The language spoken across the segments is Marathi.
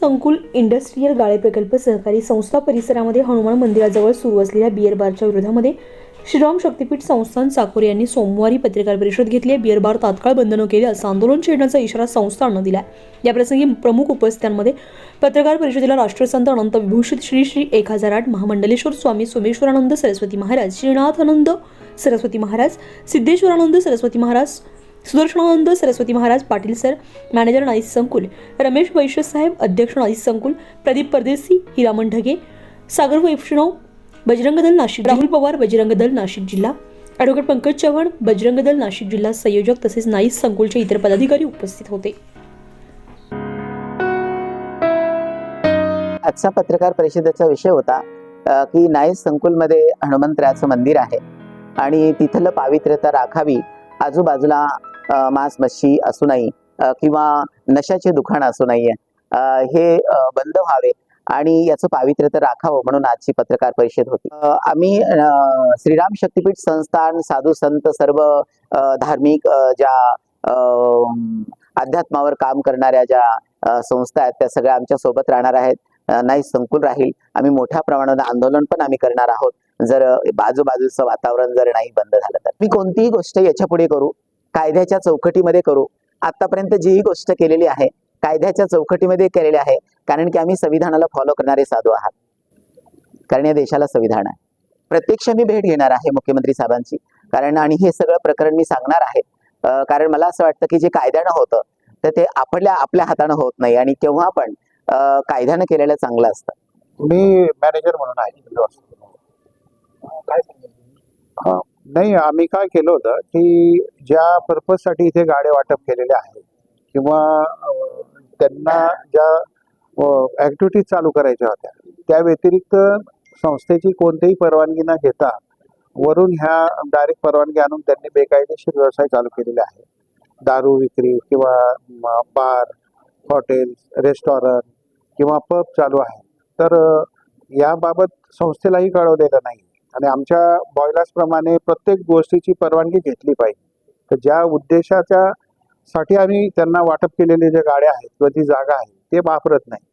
संकुल इंडस्ट्रीयल गाळे प्रकल्प सहकारी संस्था परिसरामध्ये हनुमान मंदिराजवळ सुरू असलेल्या बिअर बारच्या विरोधामध्ये श्रीराम शक्तीपीठ संस्थान चाकोरे यांनी सोमवारी पत्रकार परिषद घेतली आहे. बिअर बार तात्काळ बंद न केले असं आंदोलन छेडण्याचा इशारा संस्थानं दिला आहे याप्रसंगी प्रमुख उपस्थितांमध्ये पत्रकार परिषदेला राष्ट्रसंत अनंत विभूषित श्री श्री एक हजार आठ Mahamandaleshwar Swami Someshwaranand Saraswati Maharaj Shrinathanand Saraswati Maharaj Siddheshwaranand Saraswati Maharaj Sudarshananand Saraswati Maharaj Patil sir manager Nice संकुल रमेश वैश्य साहेब अध्यक्ष नाईस संकुल प्रदीप परदेसी हिरामन ढगे सागर वैष्णव बजरंग दल नाशिक राहुल पवार बजरंग दल नाशिक जिल्हा ॲडव्होकेट पंकज चव्हाण बजरंग दल नाशिक जिल्हा संयोजक तसेच नाईस संकुलचे इतर पदाधिकारी उपस्थित होते. आजचा पत्रकार परिषदेचा विषय होता की नाईस संकुलमध्ये हनुमंतराचं मंदिर आहे आणि तिथलं पावित्र्यता राखावी आजूबाजूला मांस मच्छी असू नाही किंवा नशाचे दुकान असू नये हे बंद व्हावे. आणि याचं पावित्र्यता राखावं म्हणून आजची पत्रकार परिषद होती. आम्ही श्रीराम शक्तीपीठ संस्थान साधू संत सर्व धार्मिक ज्या अध्यात्मावर काम करणाऱ्या ज्या संस्था आहेत त्या सगळ्या आमच्यासोबत राहणार आहेत. नाही संकुल राहील. आम्ही मोठ्या प्रमाणात आंदोलन पण आम्ही करणार आहोत. जर बाजूबाजूचं वातावरण जर नाही बंद झालं तर. मी कोणतीही गोष्ट याच्यापुढे करू कायद्याच्या चौकटीमध्ये करू. आतापर्यंत जीही गोष्ट केलेली आहे. कायद्याच्या चौकटीमध्ये केलेली आहे. कारण की आम्ही संविधानाला फॉलो करणारे साधू आहात. कारण या देशाला संविधान आहे. प्रत्यक्ष मी भेट घेणार आहे मुख्यमंत्री साहेबांची. कारण आणि हे सगळं प्रकरण मी सांगणार आहे. कारण मला असं वाटतं की जे कायद्यानं होतं तर ते आपल्या आपल्या हातानं होत नाही. आणि केव्हा पण कायद्यानं केलेलं चांगलं असतं. मी मॅनेजर म्हणून आहे. नाही आम्ही काय केलं होतं की ज्या पर्पजसाठी इथे गाड्या वाटप केलेले आहेत किंवा त्यांना ज्या ॲक्टिव्हिटीज चालू करायच्या होत्या त्या व्यतिरिक्त संस्थेची कोणतीही परवानगी न घेता वरून ह्या डायरेक्ट परवानगी आणून त्यांनी बेकायदेशीर व्यवसाय चालू केलेले आहे दारू विक्री किंवा बार हॉटेल्स रेस्टॉरंट किंवा पब चालू आहे तर याबाबत संस्थेलाही कळवलेलं नाही आणि आमच्या bylaws प्रमाणे प्रत्येक गोष्टीची परवानगी घेतली पाहिजे. तर ज्या उद्देशाच्या साठी आम्ही त्यांना वाटप केलेले ज्या गाड्या आहेत किंवा ती जागा आहे ते वापरत नाही.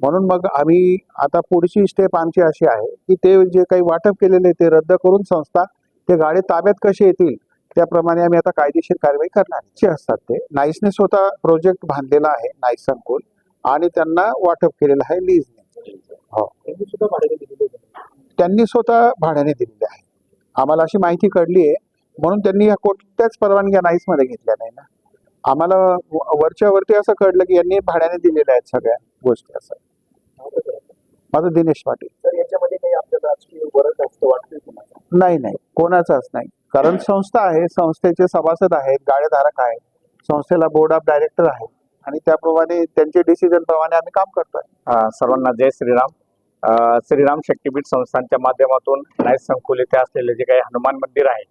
म्हणून मग आम्ही आता पुढची स्टेप आमची अशी आहे की ते जे काही वाटप केलेले ते रद्द करून संस्था ते गाडे ताब्यात कसे येतील त्याप्रमाणे आम्ही आता कायदेशीर कारवाई करणार. जे असतात ते. नाईसने स्वतः प्रोजेक्ट बांधलेला आहे नाईस संकुल आणि त्यांना वाटप केलेलं आहे लीजने हो. त्यांनी स्वतः भाड्याने दिलेले आहे आम्हाला अशी माहिती कळली आहे म्हणून त्यांनी या कोणत्याच परवानग्या नाहीच मध्ये घेतल्या नाही ना. आम्हाला व- वरच्या वरती असं कळलं की यांनी भाड्याने दिलेल्या आहेत सगळ्या गोष्टी असं? माझं दिनेश पाटील. तर याच्यामध्ये काही आपल्याला राजकीय वरद असतं वाटतंय तुम्हाला? नाही नाही. कोणाचाच नाही. कारण संस्था आहे संस्थेचे सभासद आहेत गाडेधारक आहेत संस्थेला बोर्ड ऑफ डायरेक्टर आहे आणि त्याप्रमाणे त्यांचे डिसिजन प्रमाणे आम्ही काम करतोय. सर्वांना जय श्रीराम. श्रीराम शक्तीपीठ संस्थांच्या माध्यमातून नाईस संकुल इथे असलेले जे काही हनुमान मंदिर आहे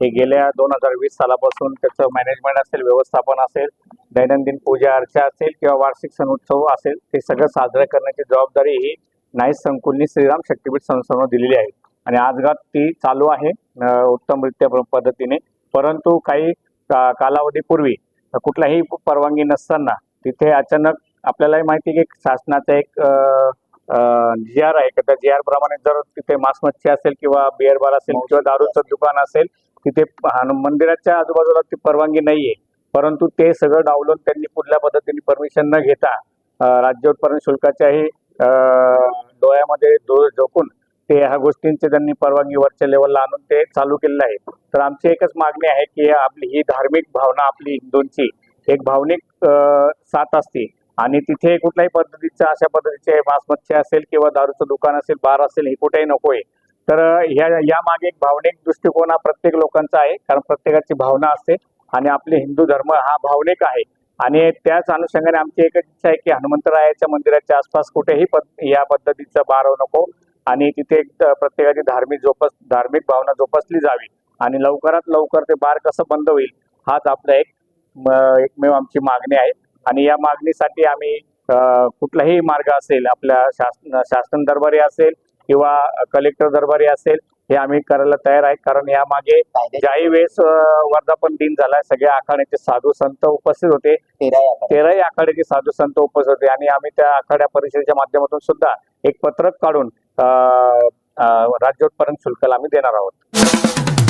हे गेल्या दोन हजार वीस सालापासून त्याचं मॅनेजमेंट असेल व्यवस्थापन असेल दैनंदिन पूजा अर्चा असेल किंवा वार्षिक सण उत्सव असेल ते सगळं साजरं करण्याची जबाबदारी ही नाईस संकुलनी श्रीराम शक्तीपीठ संस्थांवर दिलेली आहे. आणि आजगात ती चालू आहे उत्तमरित्या पद्धतीने. परंतु काही का- कालावधीपूर्वी कुठलाही परवानगी नसताना तिथे अचानक आपल्यालाही माहिती आहे की शासनाचा एक जी आर आहे. का त्या जी आर प्रमाणे जर तिथे मांस मच्छी असेल किंवा बिअर बार असेल किंवा दारूचं दुकान असेल तिथे मंदिराच्या आजूबाजूला ती परवानगी नाहीये. परंतु ते सगळं डावलून त्यांनी कुठल्या पद्धतीने परमिशन न घेता राज्य उत्पादन शुल्काच्याही डोळ्यामध्ये डोळे झोकून ते ह्या गोष्टींचे त्यांनी परवानगी वरच्या लेवलला आणून ते चालू केलेलं आहे. तर आमची एकच मागणी आहे की आपली ही धार्मिक भावना आपली हिंदूंची एक भावनिक साथ असते. आणि तिथे कुठल्याही पद्धतीचं अशा पद्धतीचे मासमच्छी असेल किंवा दारूचं दुकान असेल बार असेल हे कुठेही नकोय. तर ह्या यामागे एक भावनिक दृष्टिकोन हा प्रत्येक लोकांचा आहे कारण प्रत्येकाची भावना असते आणि आपले हिंदू धर्म हा भावनिक आहे. आणि त्याच अनुषंगाने आमची एकच इच्छा आहे की हनुमंतरायाच्या मंदिराच्या आसपास कुठेही पद या पद्धतीचं बार नको आणि तिथे एक प्रत्येकाची धार्मिक जोपास धार्मिक भावना जोपासली जावी आणि लवकरात लवकर ते बार कसं बंद होईल हाच आपला एक म- एकमेव आमची मागणी आहे. आणि या मागणीसाठी आम्ही कुठलाही मार्ग असेल आपल्या शासन शासन दरबारी असेल किंवा कलेक्टर दरबारी असेल हे आम्ही करायला तयार आहे. कारण यामागे ज्याही वेळेस वर्धापन दिन झाला सगळ्या आखाड्याचे साधू संत उपस्थित होते. तेराही आखाड्याचे साधू संत उपस्थित होते. आणि आम्ही त्या आखाड्या परिषदेच्या माध्यमातून सुद्धा एक पत्रक काढून राज्योत्पादन शुल्क आम्ही देणार आहोत.